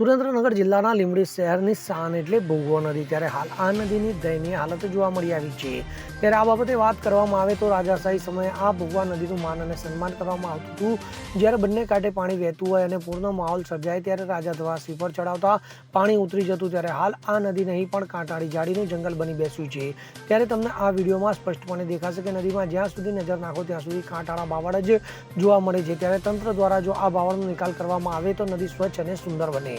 સુરેન્દ્રનગર જિલ્લાના લીંબડી શહેરની શાન એટલે ભૂગો નદી. ત્યારે હાલ આ નદીની દયનીય હાલત જોવા મળી આવી છે. ત્યારે આ બાબતે વાત કરવામાં આવે તો રાજાશાહી સમયે આ ભૂગવા નદીનું માન અને સન્માન કરવામાં આવતું હતું. જ્યારે બંને કાંઠે પાણી વહેતું હોય અને પૂર્ણ માહોલ સર્જાય ત્યારે રાજા ધ્વા પર ચડાવતા પાણી ઉતરી જતું. ત્યારે હાલ આ નદી નહીં, પણ કાંટાળી જાડીનું જંગલ બની બેસ્યું છે. ત્યારે તમને આ વિડીયોમાં સ્પષ્ટપણે દેખાશે કે નદીમાં જ્યાં સુધી નજર નાખો, ત્યાં સુધી કાંટાળા બાવળ જ જોવા મળે છે. ત્યારે તંત્ર દ્વારા જો આ બાવળનો નિકાલ કરવામાં આવે તો નદી સ્વચ્છ અને સુંદર બને.